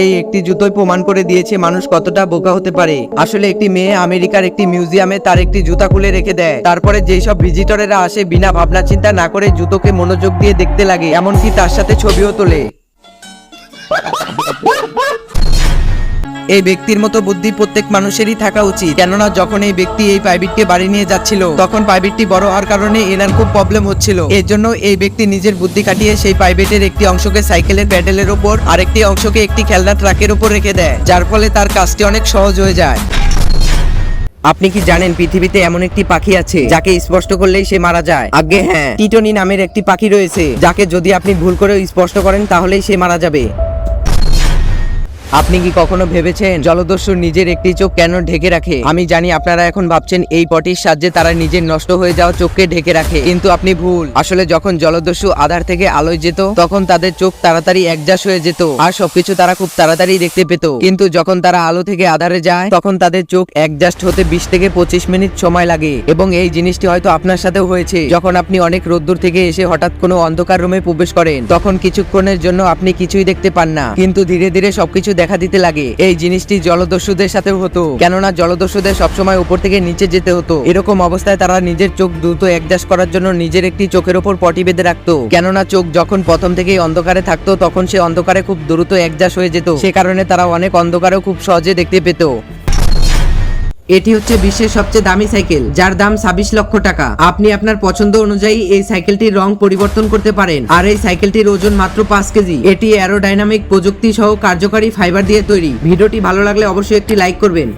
এই একটি জুতোই প্রমাণ করে দিয়েছে মানুষ কতটা বোকা হতে পারে। আসলে একটি মেয়ে আমেরিকার একটি মিউজিয়ামে তার একটি জুতা খুলে রেখে দেয়। তারপরে যেই সব ভিজিটরেরা আসে বিনা ভাবনা চিন্তা না করে জুতোকে মনোযোগ দিয়ে দেখতে লাগে, এমনকি তার সাথে ছবিও তোলে। এই ব্যক্তির মতো বুদ্ধি প্রত্যেক মানুষেরই থাকা উচিত। কেননা যখন এই ব্যক্তি এই প্রাইভেটকে বাড়ি নিয়ে যাচ্ছিল, তখন প্রাইভেটটি বড় হওয়ার কারণে এনার খুব প্রবলেম হচ্ছিল। এর জন্য এই ব্যক্তি নিজের বুদ্ধি কাটিয়ে সেই প্রাইভেটের একটি অংশকে সাইকেলের প্যাডেলের ওপর, আরেকটি অংশকে একটি খেলনা ট্রাকের উপর রেখে দেয়, যার ফলে তার কাজটি অনেক সহজ হয়ে যায়। আপনি কি জানেন পৃথিবীতে এমন একটি পাখি আছে, যাকে স্পষ্ট করলেই সে মারা যায়? আগে হ্যাঁ। টিটনি নামের একটি পাখি রয়েছে, যাকে যদি আপনি ভুল করে স্পষ্ট করেন, তাহলেই সে মারা যাবে। আপনি কি কখনো ভেবেছেন জলদস্যু নিজের একটি চোখ কেন ঢেকে রাখে? আমি জানি আপনারা এখন ভাবছেন এই পটির সাহায্যে তারা নিজের নষ্ট হয়ে যাওয়া চোখকে ঢেকে রাখে, কিন্তু আপনি ভুল। আসলে যখন জলদস্যু আধার থেকে আলোয় যেত, তখন তাদের চোখ তাড়াতাড়ি একজাস হয়ে যেত, আর সবকিছু তারা খুব তাড়াতাড়ি দেখতে পেত। কিন্তু যখন তারা আলো থেকে আধারে যায়, তখন তাদের চোখ একজাস্ট হতে বিশ থেকে পঁচিশ মিনিট সময় লাগে, এবং এই জিনিসটি হয়তো আপনার সাথেও হয়েছে। যখন আপনি অনেক রোদ্দুর থেকে এসে হঠাৎ কোনো অন্ধকার রুমে প্রবেশ করেন, তখন কিছুক্ষণের জন্য আপনি কিছুই দেখতে পান না। কিন্তু ধীরে ধীরে সবকিছু দেখা দিতে লাগে। এই জিনিসটি জলদস্যুদের সাথে হতো। কেননা জলদস্যুদের সবসময় উপর থেকে নিচে যেতে হতো। এরকম অবস্থায় তারা নিজের চোখ দ্রুত একজাস করার জন্য নিজের একটি চোখের ওপর পটি বেঁধে রাখতো। কেননা চোখ যখন প্রথম থেকেই অন্ধকারে থাকতো, তখন সে অন্ধকারে খুব দ্রুত একজাস হয়ে যেত। সে কারণে তারা অনেক অন্ধকারেও খুব সহজে দেখতে পেত। এটি হচ্ছে বিশ্বের সবচেয়ে দামি সাইকেল, যার দাম ছাব্বিশ লক্ষ টাকা। আপনি আপনার পছন্দ অনুযায়ী এই সাইকেলটির রং পরিবর্তন করতে পারেন। আর এই সাইকেলটির ওজন মাত্র পাঁচ কেজি। এটি অ্যারোডাইনামিক প্রযুক্তি সহ কার্যকারী ফাইবার দিয়ে তৈরি। ভিডিওটি ভালো লাগলে অবশ্যই একটি লাইক করবেন।